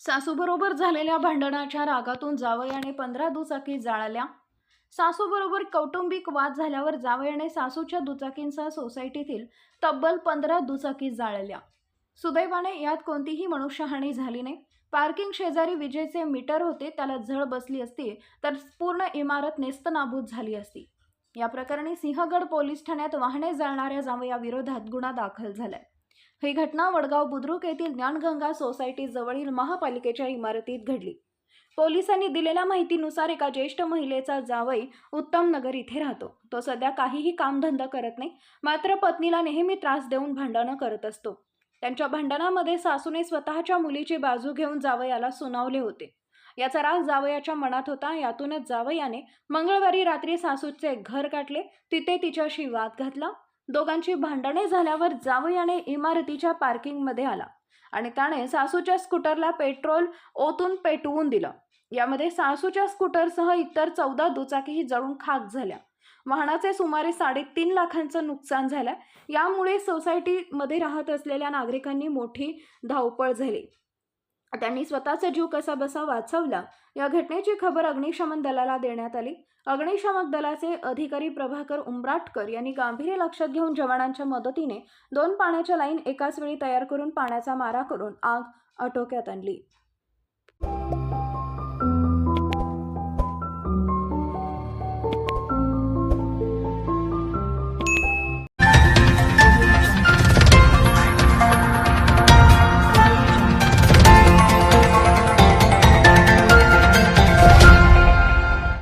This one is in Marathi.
सासूबरोबर झालेल्या भांडणाच्या रागातून जावयाने पंधरा दुचाकी जाळल्या. सासूबरोबर कौटुंबिक वाद झाल्यावर जावयाने सासूच्या दुचाकींसह सोसायटीतील तब्बल पंधरा दुचाकी जाळल्या. सुदैवाने यात कोणतीही मनुष्यहानी झाली नाही. पार्किंग शेजारी विजेचे मीटर होते त्याला झळ बसली असती तर पूर्ण इमारत नेस्तनाबूत झाली असती. या प्रकरणी सिंहगड पोलीस ठाण्यात वाहने जाळणाऱ्या जावयाविरोधात गुन्हा दाखल झालाय. ही घटना वडगाव बुद्रुक येथील ज्ञानगंगा सोसायटी जवळील महापालिकेच्या इमारतीत घडली. पोलिसांनी दिलेल्या माहितीनुसार एका ज्येष्ठ महिलेचा जावई उत्तम नगर इथे राहतो. तो सध्या काहीही कामधंदा करत नाही मात्र पत्नीला नेहमी त्रास देऊन भांडणं करत असतो. त्यांच्या भांडणामध्ये सासूने स्वतःच्या मुलीची बाजू घेऊन जावयाला सुनावले होते. याचा राग जावयाच्या मनात होता. यातूनच जावयाने मंगळवारी रात्री सासूचे घर गाठले. तिथे तिच्याशी वाद घातला. दोघांची भांडणे झाल्यावर जावयाने इमारतीच्या पार्किंगमध्ये आला आणि त्याने सासूच्या स्कूटरला पेट्रोल ओतून पेटवून दिलं. यामध्ये सासूच्या स्कूटरसह इतर चौदा दुचाकीही जळून खाक झाल्या. वाहनाचे सुमारे साडेतीन लाखांचं नुकसान झालं. यामुळे सोसायटीमध्ये राहत असलेल्या नागरिकांनी मोठी धावपळ झाली. त्यांनी स्वतःचा जीव कसा बसा वाचवला? या घटनेची खबर अग्निशमन दलाला देण्यात आली. अग्निशामक दलाचे अधिकारी प्रभाकर उमराटकर यांनी गांभीर्य लक्षात घेऊन जवानांच्या मदतीने दोन पाण्याच्या लाईन एकाच वेळी तयार करून पाण्याचा मारा करून आग आटोक्यात आणली.